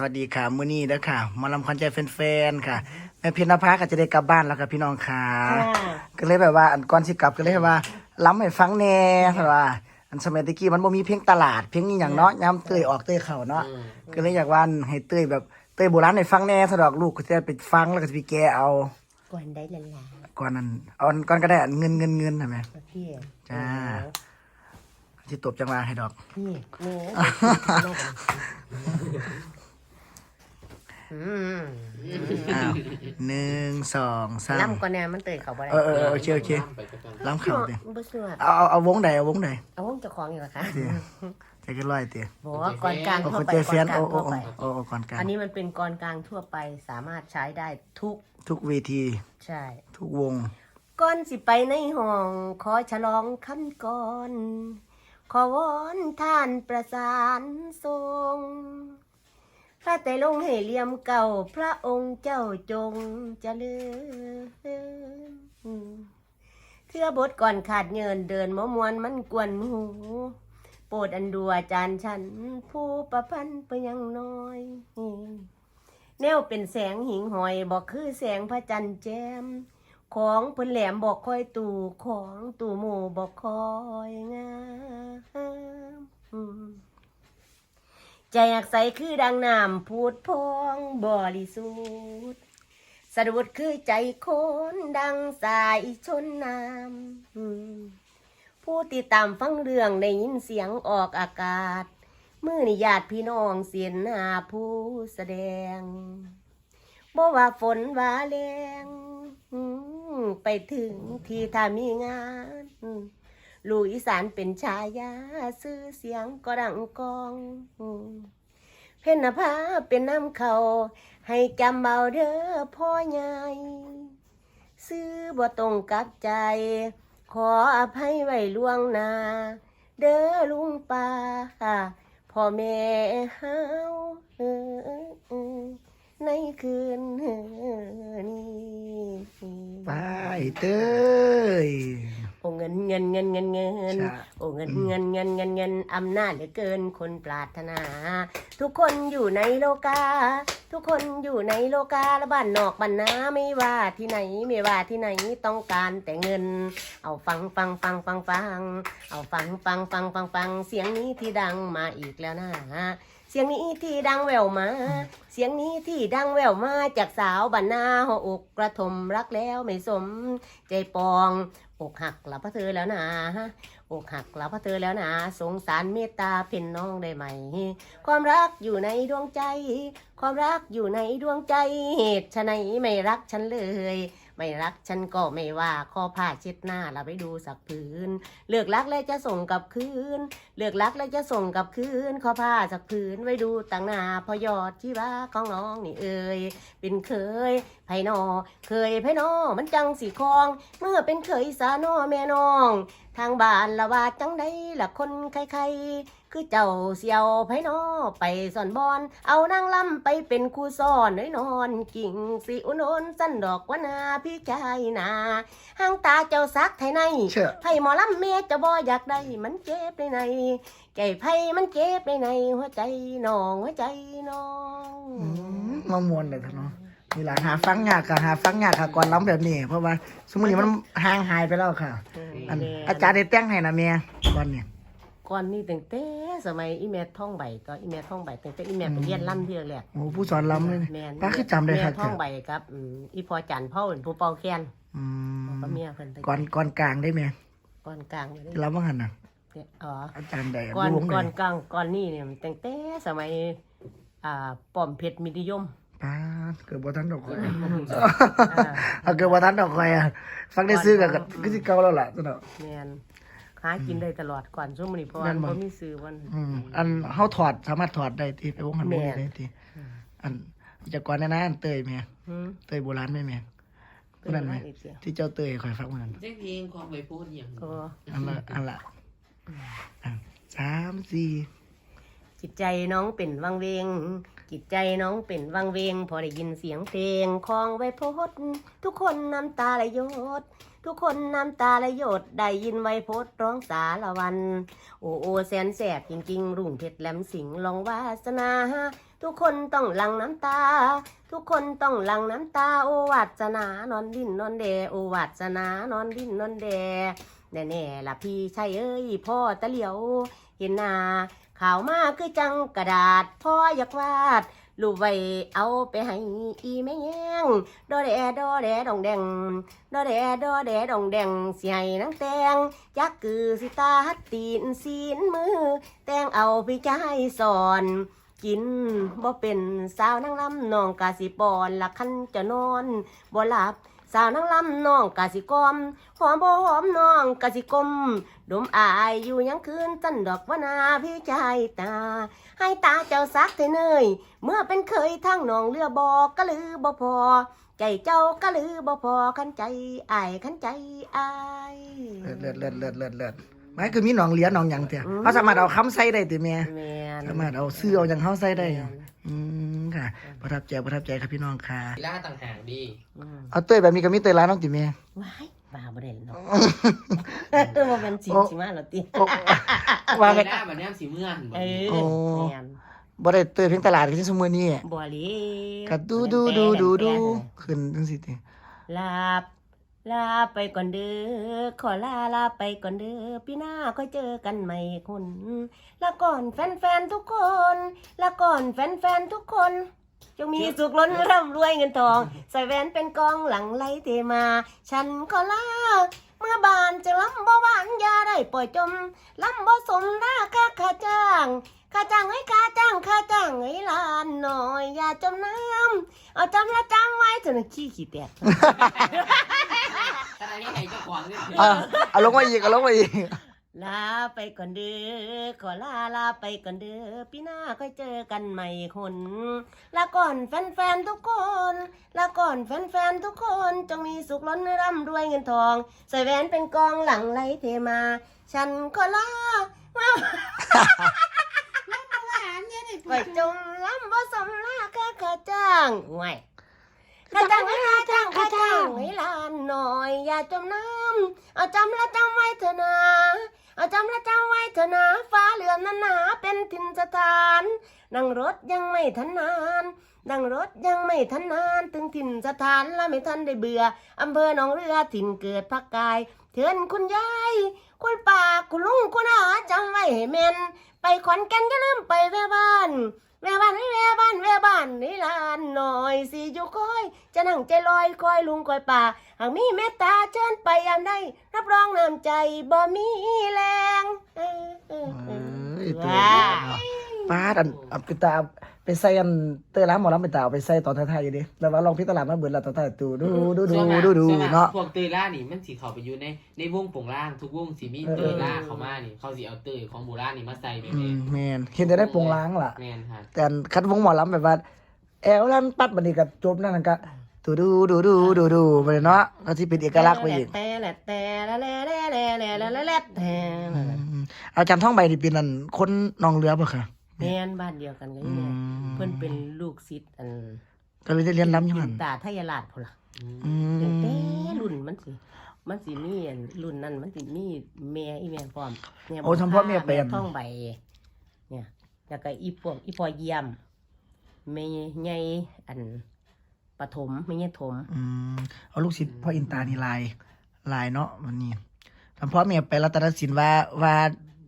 สวัสดีค่ะมื้อนี้เด้อค่ะหมาลำควันใจแฟนๆค่ะแม่เพียรนภาก็จะได้กลับบ้านแล้วค่ะพี่น้องค่ะค่ะก็เลยแบบว่าอันก่อนสิกลับก็เลยว่าล้ำให้ฟังแหน่แบบว่า อันสมัยตะกี้มันบ่มีเพลงตลาดเพลงนี้อย่างเนาะย้ำเตยออกเตยเข้าเนาะก็เลยอยากว่าอันให้เตยแบบเตยโบราณให้ฟังแหน่สะดอกลูกก็จะได้ไปฟังแล้วก็จะไปแก้เอาก่อนได้ละลาก่อนนั้นเอาอันก่อนก็ได้อันเงินเงินเงินใช่ไหมพี่จ้าสิตบจังหวะให้ดอกนี่โอ้ อืมอ้าวหนึ่งสองสามล่ำก่อนเนี่ยมันเตยเขาบ่ได้เออเออเออโอเคโอเคล้ำเข่าเตะบ่สวดเอาเอาเอาวงใดเอาวงใดเอาวงเจ้าของอยู่ละค่ะเตะใจก็ร้อยเตะบอกว่าก่อนกลางโอ้ทั่วคนไปใจก่แฟอนนกลาโอ้งโอ้ทั่วโอ้ไป โอ้โอ้ก่อนกลางอันนี้มันเป็นกรกลางทั่วไปสามารถใช้ได้ทุกทุกเวทีใช่ ทุกวง ก่อนสิไปในห้อง ขอฉลองคำก่อน ขอวอนท่านประสานทรง พระแต่ลงให้เหลี่ยมเก่า พระองค์เจ้าจงเจริญเทื่อบทก่อนขาดเงินเดินมะมวนมันกวนหู โปรดอันดัวจานฉัน ผู้ประพันธ์ไปยังน้อยแนวเป็นแสงหิงหอยบอกคือแสงพระจันทร์แจ่มของเพิ่นแหลมบอกคอยตู่ของตู่หมู่บอกคอยงาม ใจอยากใสคือดังน้ำพูดพองบริสุทธิ์สะดุดคือใจคนดังสายชนน้ำผู้ติดตามฟังเรื่องได้ยินเสียงออกอากาศ มือนิญาติพี่น้องเสียนหาผู้แสดงบ่ว่าฝนว่าแรงไปถึงที่ถ้ามีงานอืม ลูกอีสานเป็นชายาซื้อเสียงก็ดังกองเพนนภาเป็นน้ำเขาให้จำเอาเด้อพ่อใหญ่ซื้อบ่ตรงกับใจ ขออภัยไว้ล่วงหน้าเด้อลุงป้าพ่อแม่เฮาในคืนนี้ไปเต้ เงินเงินเงินเงินเงินใช่ โอ้เงินเงินเงินเงินเงินอำนาจเหลือเกินคนปรารถนา ทุกคนอยู่ในโลกา ทุกคนอยู่ในโลกาและบ้านนอกบ้านนาไม่ว่าที่ไหนไม่ว่าที่ไหนต้องการแต่เงิน เอาฟังฟังฟังฟังฟัง เอาฟังฟังฟังฟังฟังเสียงนี้ที่ดังมาอีกแล้วนะ เสียงนี้ที่ดังแววมา เสียงนี้ที่ดังแววมาจากสาวบ้านนาหัวอกกระทมรักแล้วไม่สม ใจปอง อกหักหลับพระเธอแล้วนะอกหักหลับพระเธอแล้วนะสงสารเมตตาเป็นน้องได้ไหม ความรักอยู่ในดวงใจ ความรักอยู่ในดวงใจเหตุไหนไม่รักฉันเลย ไม่รักฉันก็ไม่ว่าข้อผ้าเช็ดหน้าเราไปดูสักผืนเลือกรักแล้วจะส่งกลับคืน เลือกรักแล้วจะส่งกลับคืนข้อผ้าสักผืนไว้ดูต่างหน้าพอยอดที่ว่าของน้องนี่เอ่ยเป็นเคย ไผนอ เคยไผนอ มันจังสีคอง เมื่อเป็นเคยสานอแม่น้อง ทางบ้านละว่าจังได้ละคนใครๆ คือเจ้าเสียวไผนอ ไปสอนบอน เอานางลำไปเป็นครูสอนน้อยนอนกิ่งสิอุนนสั้นดอกวนาพี่ชายนาห้างตาเจ้าซักไทยในเชื่อไผ่หมอลำเมียจะบ่อยากได้มันเจ็บในในไก่ไผ่มันเจ็บในในหัวใจน้องหัวใจน้องอืมมามวนเลยท่านเนาะ นี่แหละหาฟังยากค่ะหาฟังยากค่ะก่อนล้ำแบบนี้ เพราะว่าสมมติมันห่างหายไปแล้วค่ะ อันอาจารย์ได้แต่งให้นะเมียก่อนเนี่ยก่อนนี่ตั้งแต่สมัยอีเมทท่องใบก็อีเมทท่องใบตั้งแต่อีเมทไปเรียนล่ำเที่ยวแรกโอ้ผู้สอนล้ำเลยแม่นป้าคือจำได้ครับแม่ท่องใบครับอืมอีพอจันพ่อเป็นผู้เป่าแค้นอืมก็เมียเพิ่นไปก่อนก่อนกลางได้ไหมก่อนกลางอยู่ล้ำว่างันน่ะนี่อ๋ออาจารย์ใดก่อนวงใดก่อนกลางก่อนนี่เนี่ยตั้งแต่สมัยอ่าป้อมเพชรมิตรนิยม ป้าดเกิดบ่ทันดอกคอยอ่าเอาเกิดบ่ทันดอกคอยอะฟังได้ซื้อกับก็สิเก่าแล้วล่ะตัวเนาะ แมนหากินได้ตลอดก่อนช่วงนี้เพราะว่าแม่นบ่ บ่มีซื้อวัน อืมอันเฮาถอดสามารถถอดได้ที่ไปวงหันวงนี้ได้ที่อันจากก่อนนะนะอันเตยแม่หืมเตยโบราณไหมแม่คนนั้นไหมอีกเสียที่เจ้าเตยคอยฟังมันเจ๊เพลงของไปพูดอย่างก็อันละอันละอะสามสี่จิตใจน้องเป็นวังเวง จิตใจน้องเป็นวังเวง พอได้ยินเสียงเพลงของไวโพดทุกคนน้ำตาไหลหยดทุกคนน้ำตาไหลหยดได้ยินไวโพดร้องสารวัน โอโอแสนแสบจริงๆ รุ่งเพชรแหลมสิงลองวาสนา ทุกคนต้องหลั่งน้ำตา ทุกคนต้องหลั่งน้ำตา โอวัสนานอนดินนอนแดโอวัสนานอนดินนอนแดแน่ๆล่ะพี่ชายเอ้ยพ่อตะเหลียวเห็นหน้า ข่าวมาคือจังกระดาษพ่ออยากวาดรูปไว้เอาไปให้อีแม่แยงดอแดดอแดดองแดงดอแดดอแดดองแดงเสียนางแตงยักคือสิตาหัดตีนสีนมือ แตงเอาไปใจสอน กินบ่เป็นสาวนางลำน้องกาสิปอนละคันจะนอนบ่หลับ สาวนางลำน้องกาสิกอมหอมบ่หอมน้องกาสิกลมดมอายอยู่ยังคืนจันดอกวนาพี่ชายตา ให้ตาเจ้าซักเทเนยเมื่อเป็นเคยทางน้องเรือบอกก็ลือบ่พอ ใจเจ้าก็ลือบ่พอขันใจอายขันใจอายเลิศเลิศเลิศเลิศเลิศเลิศไม่คือมีหนองเหลียหนองหยังเถอะอืมเขาสามารถเอาคำใส่ได้ติแม่แม่นสามารถเอาซื้อเอาอย่างเขาใส่ได้ แม่นอืม ค่ะ ประทับใจประทับใจครับพี่น้องค่ะล่าต่างหากดีอืมเอาเต้ยแบบนี้ก็มีเต้ยร้านน้องติแม่ว้ายบ้าบ่ได้เนาะบ่เป็นสิสิมาแล้วติโอ้ว่าว่าไงหน้ามันแนมสีเมื่อนเออโอ้แม่นบ่ได้เต้ยเพียงตลาดที่สมือนี้บ่หลีก็ดูดูดูดูดูขึ้นจังซี่ติลาบ ลาไปก่อนเด้อขอลาลาไปก่อนเด้อปีหน้าค่อยเจอกันใหม่คนลาก่อนแฟนๆทุกคนลาก่อนแฟนๆทุกคน จงมีสุขล้นร่ำรวยเงินทอง ใส่แหวนเป็นกองหลังไหลเทมา ฉันขอลาเมื่อบานจะล้ำบ่หวานยาได้ปล่อยจมล้ำบ่สมราคาค่าจ้างค่าจ้างให้ค่าจ้างค่าจ้างให้ลานหน่อยอย่าจมน้ำเอาจำละจำไว้เถอะนะขี้ขี้แตก ขณะนี้ไหนเจ้าของเนี่ยอะเอาลงมาอีกเอาลงมาอีก ลาไปก่อนเด้อขอลาลาไปก่อนเด้อปีหน้าค่อยเจอกันใหม่คนลาก่อนแฟนๆทุกคนลาก่อนแฟนๆทุกคนจงมีสุขล้นร่ำรวยเงินทอง ใส่แหวนเป็นกองหลังไหลเทมา ฉันขอลาไปจมล้ำบ่สมลาค่าค่าจ้างห่วย ค่าจ้างให้ค่าจ้างค่าจ้างให้ลานหน่อยอย่าจมน้ำเอาจำละจำไว้เถอะนะเอาจำละจำไว้เถอะนะฟ้าเหลือมนั้นหนาเป็นถิ่นสถานนั่งรถยังไม่ทันนานนั่งรถยังไม่ทันนานถึงถิ่นสถานและไม่ทันได้เบื่ออำเภอหนองเรือถิ่นเกิดพักกายเถื่อนคุณยายคุณป้าคุณลุงคุณอาจำไว้ให้แม่นไปขอนแก่นอย่าลืมไปแว่บ้านแว่บ้านแว่บ้านแว่บ้านนี่ลาน หน่อยสิอยู่คอย จะนั่งใจลอยคอยลุงคอยป่าหากมีเมตตาเชิญไปยามใดรับรองน้ำใจบ่มีแรงเออเออเอเอ้อยเต้ยว้า ป้าดอันเอาไปตาไปใส่อันเต้ยร้านหมอลำไปตาเอาไปใส่ตอนท้ายๆอยู่ดิแล้วว่าลองพิจารณามาเบิดแล้วตอนท้ายดูดูดูดูดูดูเนาะ พวกเตยล่านี่มันสีเขาไปอยู่ในในวงโป่งล่างทุกวงสีมีเตยล่าเขามานี่เขาสีเอาเตยของโบราณนี่มาใส่แบบอืนี้มแมนเห็นแต่ได้โปรงล้างล่ะ แมนค่ะแต่อันคัดวงหมอลำแบบว่า แอลลันปัดบันนี้ก็จบนั่นนะก็ดูดูดูดูดูดูไปเนาะก็ที่เป็นเอกลักษณ์ไปอีกแต่ละแต่ละแต่ละแต่ละแต่ละแต่ละแต่อืมอาจารย์ท่องใบนี่เป็นอันคนนองเรือป่ะค่ะแม่นบ้านเดียวกันก็อืนี่เพิ่นเป็นลูกศิษย์อันก็เลยได้เรียนล้ำอยู่หันตาไทยราชพุ่นล่ะแต่รุ่นมันสิมันสิมีรุ่นนั้นมันสิมีแม่อีแม่พร้อมเนี่ยโอ้ทำพ่อแม่เป็นท่องใบเนี่ยแล้วก็อีพวกอีพอเยี่ยม แม่ใหญ่อันปฐมแม่ใหญ่ถม อืมเอาลูกศิษย์พ่ออินตานี่ลายลายเนาะวันนี้ทำพ่อเมียไปรัตนศิลป์ว่าว่า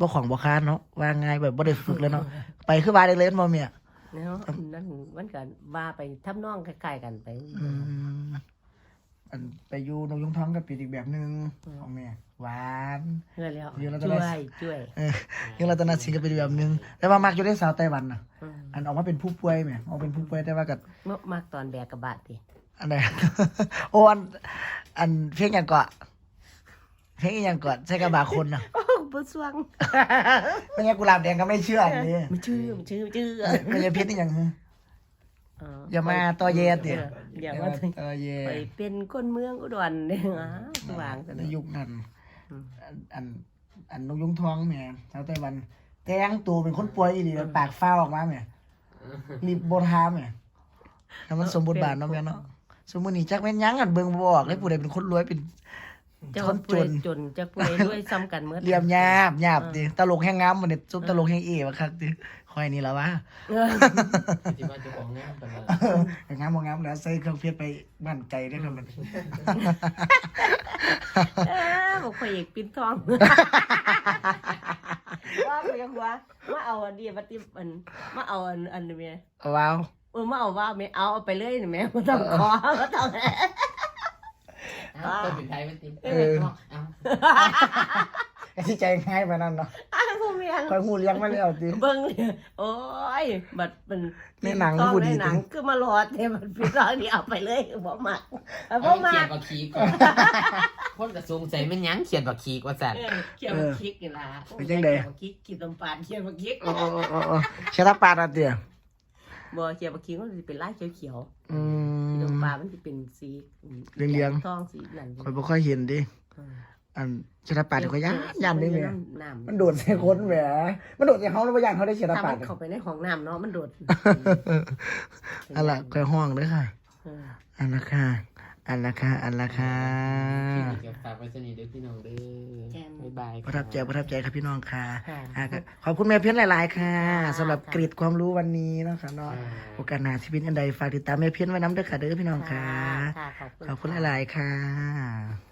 บ่ของบ่ค้านเนาะว่าง่ายแบบบ่ได้ฝึกเลยเนาะไปคือว่าได้เลยบ่เมียเนาะนั่นมันก็ว่าไปทำนองคล้ายๆกันไป อืมอันไปอยู่นกยุงท้องกับปีอีกแบบหนึงของแม่ หวานเพื่อแล้วอยู่แล้วก็ช่ได้วยช่วย เออยังรัตนศิลป์ก็เป็นอีกแบบหนึง แต่ว่ามักอยู่ได้สาวไต้หวันน่ะอืม อันออกมาเป็นผู้ป่วยแหม่ออกเป็นผู้ป่วยแต่ว่ากับมากมากตอนแบกกระบาดดิอันไหน โอ้อันอันเพลงอย่างเกาะเพลงอหย่างเกาะใช่กระบาคนน่ะโอ้บุสวงไม่ใช่กุหลาบแดงก็ไม่เชื่ออันนี้มันชื่อมันชื่อมันชื่อไม่ใช่เพชรนี่อย่างนี้เอย่ามาต่อเย็ดดิอย่ามาเออเย่ไปเป็นคนเมืองอุดรเนี่ยอะสว่างแต่ในละยุคนั้น อืมอันอันอันนกยุงทองแหม่ชาวไต้หวันแต่งตัวเป็นคนป่วยอีหลีแล้วปากฟ้าวออกมาแหม่รีบโบทามแหม่แล้วมันสมบทบาทเนาะแม่เนาะสมมุตินี่จักแม่นหยังอันเบิ่งบ่ออกเลยผู้ใดเป็นคนรวยเป็น จะคว่านจป่วยนจนจะป่วยด้วยซ้ำกันเมื่อเรียมหยาบหยาบดิตลกแห้งงามมันนี่ซุปตลกแห้งเอ๋วะครับดิคอยนี่แล้ววะเออที่ว่าเจะของงามกันเลยงามบ่งามแล้วใส่เครื่องเพชรไปมั่นใจได้ครับมันเออบอกพระเอกปินทองว่าไปยังว่ามาเอาอันนี้มาติอันมาเอาอันอันนี้แม่ว้าวเออมาเอาว่าแม่เอาเอาไปเลยนี่แม่บ่ต้องขอบ่ต้องเอาเป็นไทยเป็นติมเออ เอาไอ้ที่ใจง่ายไปนั่นเนาะอ้าวผู้เมียงคอยหูเลี้ยงมาแล้วดิเบิ่งเนี่ยโอ้ย บัดเป็นในหนังต้องผู้ดี ในหนังคือมาหลอดแต่มันปิดทองนี่เอาไปเลยบ่มักเอาบ่เอามัเขียนกบักคีก่อนคนกระทรวงใจมันหยังเขียนบักคีกว่าสั่นเออเขียนบักคิกนี่ล่ะเป็นจังได๋เขียนบักคิกกินน้ำปานเขียนบักคิกโอ้โอ้โอ้โอ้โอ้ชะตาปาดอะเตีย บ่เขียนบักคิกมันสิเป็นลายเขียวอืๆกินมน้ำปลามันสิเป็นสีเหลืองๆ ทองสีนั่นคอยบ่ค่อยเห็นดิเอออันชะตาปาดก็ย่านย่านได้แหมน้ำมันโดดใส่คนแหมมันโดดใส่เฮาแล้วบ่ย่านเขาได้ชะตาถ้าปามัดนเข้าไปในห้องน้ำเนาะมันโดดอันละคอยห้องเด้อค่ะ เอออันละค่ะ อันละค่ะอันละค่ะเก็บฝากไว้สนิทเด้อพี่น้องเด้อบ๊ายบายประทับใจประทับใจครับพี่น้องค่ะค่ะอะก็ขอบคุณแม่เพี้ยนหลาย ๆ ค่ะสำหรับค่ะกริดความรู้วันนี้เนาะค่ะเนาะโอกาสหน้าที่เป็นอันใดฝากติดตามแม่เพี้ยนไว้น้ำเด้อค่ะเด้อพี่น้องค่ะค่ะขอบคุณขอบคุณหลาย ๆ ค่ะ